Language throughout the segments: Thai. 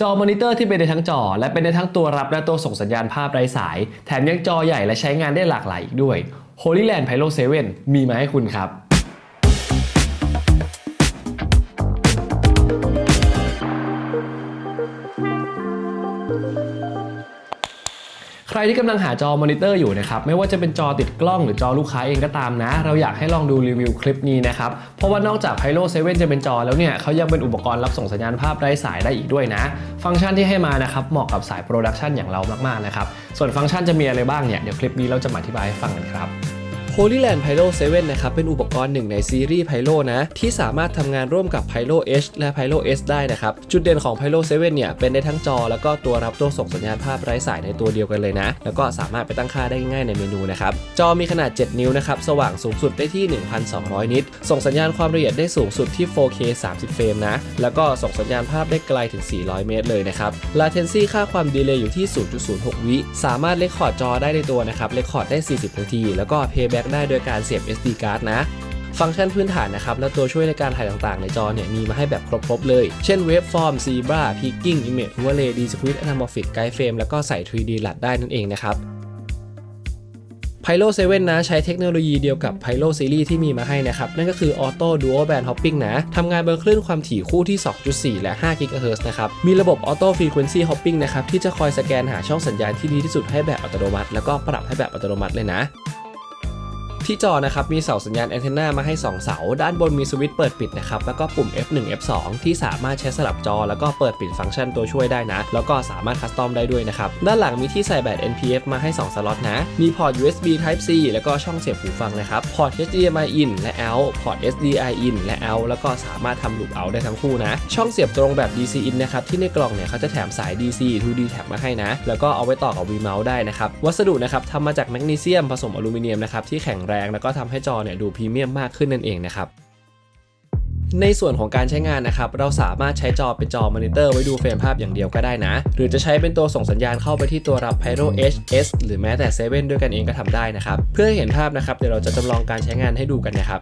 จอมอนิเตอร์ที่เป็นได้ทั้งจอ และเป็นได้ทั้งตัวรับและตัวส่งสัญญาณภาพไร้สาย แถมยังจอใหญ่และใช้งานได้หลากหลายอีกด้วย HolyLand Pyro 7 มีมาให้คุณครับ รที่กำลังหาจอมอนิเตอร์อยู่นะครับไม่ว่าจะเป็นจอติดกล้องหรือจอลูกค้าเองก็ตามนะ เราอยากให้ลองดูรีวิวคลิปนี้นะครับเพราะว่านอกจาก Pyro 7จะเป็นจอแล้วเนี่ยเขายังเป็นอุปกรณ์รับส่งสัญญาณภาพไร้สายได้อีกด้วยนะ ฟังก์ชันที่ให้มานะครับเหมาะกับสายโปรดักชันอย่างเรามากๆนะครับส่วนฟังก์ชันจะมีอะไรบ้างเนี่ยเดี๋ยวคลิปนี้เราจะมาอธิบายให้ฟังกันครับ HolyLand Pyro 7 นะครับ เป็นอุปกรณ์หนึ่งในซีรีส์ Pyro นะ ที่สามารถทำงานร่วมกับ Pyro H และ Pyro S ได้นะครับ จุดเด่นของ Pyro 7 เนี่ย เป็นได้ทั้งจอ แล้วก็ตัวรับตัวส่งสัญญาณภาพไร้สายในตัวเดียวกันเลยนะ แล้วก็สามารถไปตั้งค่าได้ง่ายในเมนูนะครับ จอมีขนาด 7 นิ้วนะครับ สว่างสูงสุดได้ที่ 1,200 นิต ส่งสัญญาณความละเอียดได้สูงสุดที่ 4K 30 เฟรมนะ แล้วก็ส่งสัญญาณภาพได้ไกลถึง 400 เมตรเลยนะครับ Latency ค่าความดีเลย์อยู่ที่ 0.06 วิ สามารถเลคคอร์ดจอได้ในตัวนะครับเลคคอร์ดได้ 40 นาที แล้วก็ Playback ได้โดยการเสียบ SD card นะฟังก์ชันพื้นฐานนะครับและตัวช่วยในการถ่ายต่างๆ ในจอเนี่ยมีมาให้แบบครบๆเลย เช่น Waveform Zebra Peaking Image Overlay Discrete Anamorphic Guide Frame แล้วก็ใส่ 3D LUT ได้นั่นเองนะครับ Pyro 7 นะใช้เทคโนโลยีเดียวกับ Pyro Series ที่มีมาให้นะครับ นั่นก็คือ Auto Dual Band Hopping นะทำงานบนคลื่นความถี่คู่ที่ 2.4 และ 5 GHz นะครับ มีระบบ Auto Frequency Hopping นะครับ ที่จะคอยสแกนหาช่องสัญญาณที่ดีที่สุดให้แบบอัตโนมัติ แล้วก็ปรับให้แบบอัตโนมัติเลยนะ ที่จอนะครับมีเสาสัญญาณแอนเทนามาให้ 2 เสา ด้านบนมีสวิตช์เปิดปิดนะครับแล้วก็ปุ่ม F1 F2 ที่สามารถใช้สลับจอ แล้วก็เปิดปิดฟังก์ชันตัวช่วยได้นะ แล้วก็สามารถคัสตอมได้ด้วยนะครับด้านหลังมีที่ใส่แบต NPF มาให้ 2 สล็อตนะ มีพอร์ต USB Type C แล้วก็ช่องเสียบหูฟังนะครับพอร์ต HDMI in และ out พอร์ต SDI in และ out แล้วก็สามารถทำ loop out ได้ทั้งคู่นะ ช่องเสียบตรงแบบ DC in นะครับที่ในกล่องเนี่ยเขาจะแถมสาย DC to D tag มาให้นะ แล้วก็เอาไว้ต่อกับ V mouse ได้นะครับวัสดุนะครับทำมาจากแมกนีเซียมผสมอลูมิเนียมนะครับที่แข็งแรงแล้วก็ทำให้จอเนี่ยดูพรีเมียมมากขึ้นนั่นเองนะครับในส่วนของการใช้งานนะครับ เราสามารถใช้จอเป็นจอมอนิเตอร์ไว้ดูเฟรมภาพอย่างเดียวก็ได้นะ หรือจะใช้เป็นตัวส่งสัญญาณเข้าไปที่ตัวรับ Pyro H S หรือแม้แต่ 7 ด้วยกันเองก็ทำได้นะครับ เพื่อให้เห็นภาพนะครับเดี๋ยวเราจะจำลองการใช้งานให้ดูกันนะครับ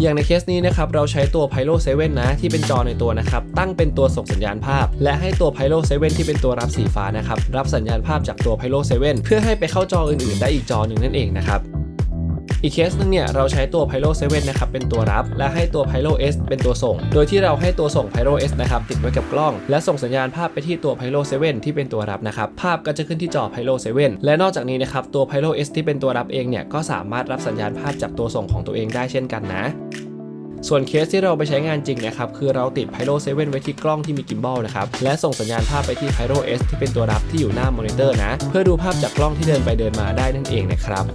อย่างในเคสนี้นะครับเราใช้ตัว Pyro 7 นะที่เป็นจอในตัวนะครับตั้งเป็นตัวส่งสัญญาณภาพ และให้ตัว Pyro 7 ที่เป็นตัวรับสีฟ้านะครับรับสัญญาณภาพจากตัว Pyro 7 เพื่อให้ไปเข้าจออื่นๆ ได้อีกจอหนึ่งนั่นเองนะครับ อีกเคสหนึงเนี่ยเราใช้ตัว Pyro 7 นะครับ เป็นตัวรับ และให้ตัว Pyro S เป็นตัวส่ง โดยที่เราให้ตัวส่ง Pyro S นะครับ ติดไว้กับกล้อง และส่งสัญญาณภาพไปที่ตัว Pyro 7 ที่เป็นตัวรับนะครับ ภาพก็จะขึ้นที่จอ Pyro 7 และนอกจากนี้นะครับตัว Pyro S ที่เป็นตัวรับเองเนี่ยก็สามารถรับสัญญาณภาพจากตัวส่งของตัวเองได้เช่นกันนะส่วนเคสที่เราไปใช้งานจริงนะครับ คือเราติด Pyro 7 ไว้ที่กล้องที่มีกิมบอลนะครับ และส่งสัญญาณภาพไปที่ Pyro S ที่เป็นตัวรับที่อยู่หน้ามอนิเตอร์นะ เพื่อดูภาพจากกล้องที่เดินไปเดินมาได้นั่นเองนะครับ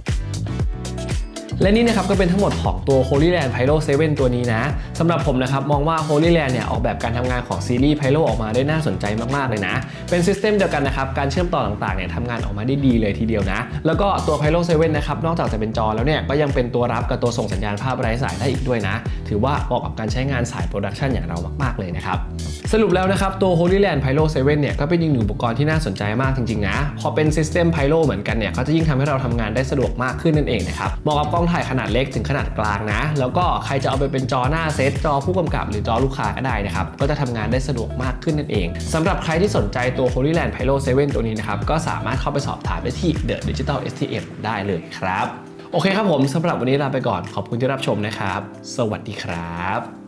และนี่นะครับก็เป็นทั้งหมดของตัว HolyLand Pyro 7 ตัวนี้นะสำหรับผมนะครับมองว่า HolyLand เนี่ยออกแบบการทำงานของซีรีส์ Pyro ออกมาได้น่าสนใจมากๆเลยนะ เป็นซิสเต็มเดียวกันนะครับการเชื่อมต่อต่างๆเนี่ยทำงานออกมาได้ดีเลยทีเดียวนะ แล้วก็ตัว Pyro 7 นะครับนอกจากจะเป็นจอแล้วเนี่ยก็ยังเป็นตัวรับกับตัวส่งสัญญาณภาพไร้สายได้อีกด้วยนะ ถือว่าเหมาะกับการใช้งานสายโปรดักชันอย่างเรามากๆเลยนะครับสรุปแล้วนะครับตัว HolyLand Pyro 7 เนี่ยก็เป็นอีกหนึ่งอุปกรณ์ที่น่าสนใจมากจริงๆนะพอเป็นซิสเต็ม Pyro เหมือนกันเนี่ยก็จะยิ่งทำให้เราทำงานได้สะดวกมากขึ้นนั่นเองนะครับเหมาะกับกล้องถ่ายขนาดเล็กถึงขนาดกลางนะ แล้วก็ใครจะเอาไปเป็นจอหน้าเซตจอผู้กำกับหรือจอลูกค้าก็ได้นะครับ ก็จะทำงานได้สะดวกมากขึ้นนั่นเองสำหรับใครที่สนใจตัว HolyLand Pyro 7 ตัวนี้นะครับ ก็สามารถเข้าไปสอบถามได้ที่ The Digital STM ได้เลยครับ โอเคครับผมสำหรับวันนี้ลาไปก่อนขอบคุณที่รับชมนะครับ สวัสดีครับ